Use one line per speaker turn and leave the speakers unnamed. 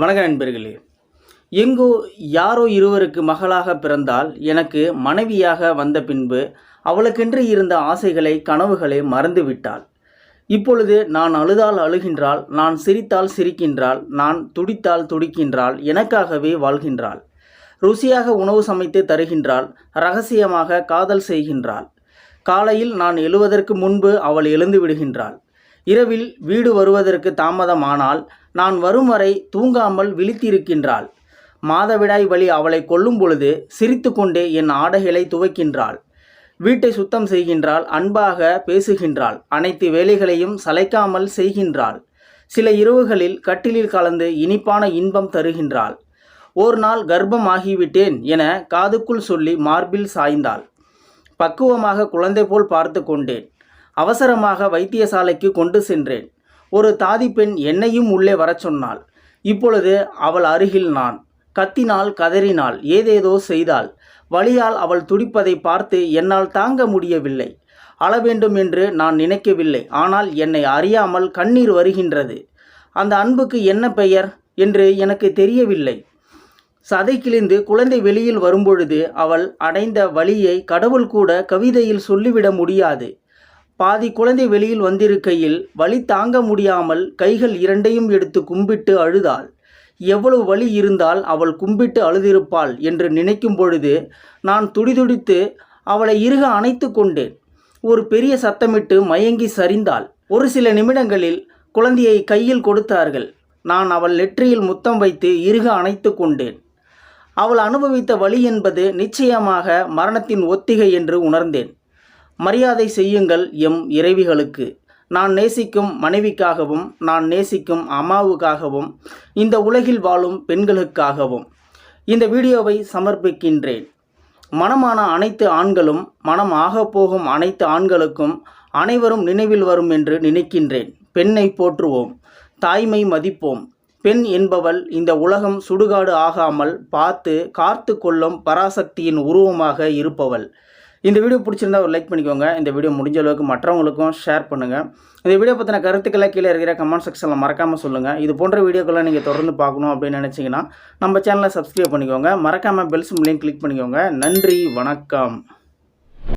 வணக்க நண்பர்களே. எங்கோ யாரோ இருவருக்கு மகளாக பிறந்தால் எனக்கு மனைவியாக வந்த பின்பு அவளுக்கென்று இருந்த ஆசைகளை கனவுகளை மறந்துவிட்டாள் இப்பொழுது நான் அழுதால் அழுகின்றாள் நான் சிரித்தால் சிரிக்கின்றாள் நான் துடித்தால் துடிக்கின்றாள் எனக்காகவே வாழ்கின்றாள். ருசியாக உணவு சமைத்து தருகின்றாள் ரகசியமாக காதல் செய்கின்றாள். காலையில் நான் எழுவதற்கு முன்பு அவள் எழுந்து விடுகின்றாள். இரவில் வீடு வருவதற்கு தாமதமானால் நான் வரும் வரை தூங்காமல் விழித்திருக்கின்றாள். மாதவிடாய் வழி அவளை கொல்லும் பொழுது சிரித்துக்கொண்டே என் ஆடைகளை துவைக்கின்றாள். வீட்டை சுத்தம் செய்கின்றாள் அன்பாக பேசுகின்றாள் அனைத்து வேலைகளையும் சளைக்காமல் செய்கின்றாள். சில இரவுகளில் கட்டிலில் கலந்து இனிப்பான இன்பம் தருகின்றாள். ஒரு நாள் கர்ப்பம் ஆகிவிட்டேன் என காதுக்குள் சொல்லி மார்பில் சாய்ந்தாள். பக்குவமாக குழந்தை போல் பார்த்து கொண்டேன். அவசரமாக வைத்தியசாலைக்கு கொண்டு சென்றேன். ஒரு தாதி பெண் என்னையும் உள்ளே வரச் சொன்னாள். இப்பொழுது அவள் அருகில் நான். கத்தினாள் கதறினாள். ஏதேதோ செய்தாள். வழியால் அவள் துடிப்பதை பார்த்து என்னால் தாங்க முடியவில்லை. அளவேண்டும் என்று நான் நினைக்கவில்லை. ஆனால் என்னை அறியாமல் கண்ணீர் வருகின்றது. அந்த அன்புக்கு என்ன பெயர்? என்று எனக்கு தெரியவில்லை. சதை கிழிந்து குழந்தை வெளியில் வரும்பொழுது அவள் அடைந்த வழியை கடவுள் கூட கவிதையில் சொல்லிவிட முடியாது. பாதி குழந்தை வெளியில் வந்திருக்கையில் வலி தாங்க முடியாமல் கைகள் இரண்டையும் எடுத்து கும்பிட்டு அழுதாள். எவ்வளவு வலி இருந்தால் அவள் கும்பிட்டு அழுதிருப்பாள் என்று நினைக்கும் பொழுது நான் துடிதுடித்து அவளை இறுக அணைத்து கொண்டேன். ஒரு பெரிய சத்தமிட்டு மயங்கி சரிந்தாள். ஒரு சில நிமிடங்களில் குழந்தையை கையில் கொடுத்தார்கள். நான் அவள் நெற்றியில் முத்தம் வைத்து இறுக அணைத்து கொண்டேன். அவள் அனுபவித்த வலி என்பது நிச்சயமாக மரணத்தின் ஒத்திகை என்று உணர்ந்தேன். மரியாதை செய்யுங்கள் எம் இறைவிகளுக்கு. நான் நேசிக்கும் மனைவிக்காகவும் நான் நேசிக்கும் அம்மாவுக்காகவும் இந்த உலகில் வாழும் பெண்களுக்காகவும் இந்த வீடியோவை சமர்ப்பிக்கின்றேன். மனமான அனைத்து ஆண்களும் மனம் ஆகப் போகும் அனைத்து ஆண்களுக்கும் அனைவரும் நினைவில் வரும் என்று நினைக்கின்றேன். பெண்ணை போற்றுவோம் தாய்மை மதிப்போம். பெண் என்பவள் இந்த உலகம் சுடுகாடு ஆகாமல் பார்த்து காத்து கொள்ளும் பராசக்தியின் உருவமாக இருப்பவள். இந்த வீடியோ பிடிச்சிருந்தா ஒரு லைக் பண்ணிக்கோங்க. இந்த வீடியோ முடிஞ்ச அளவுக்கு மற்றவங்களுக்கும் ஷேர் பண்ணுங்கள் இந்த வீடியோ பற்றின கருத்துக்களை கீழே இருக்கிற கமெண்ட் செக்ஷனில் மறக்காமல் சொல்லுங்கள் இது போன்ற வீடியோக்கெல்லாம் நீங்கள் தொடர்ந்து பார்க்கணும் அப்படின்னு நினச்சிங்கன்னா நம்ம சேனலை சப்ஸ்கிரைப் பண்ணிக்கோங்க. மறக்காமல் பெல்ஸ் சிம்லையும் கிளிக் பண்ணிக்கோங்க. நன்றி வணக்கம்.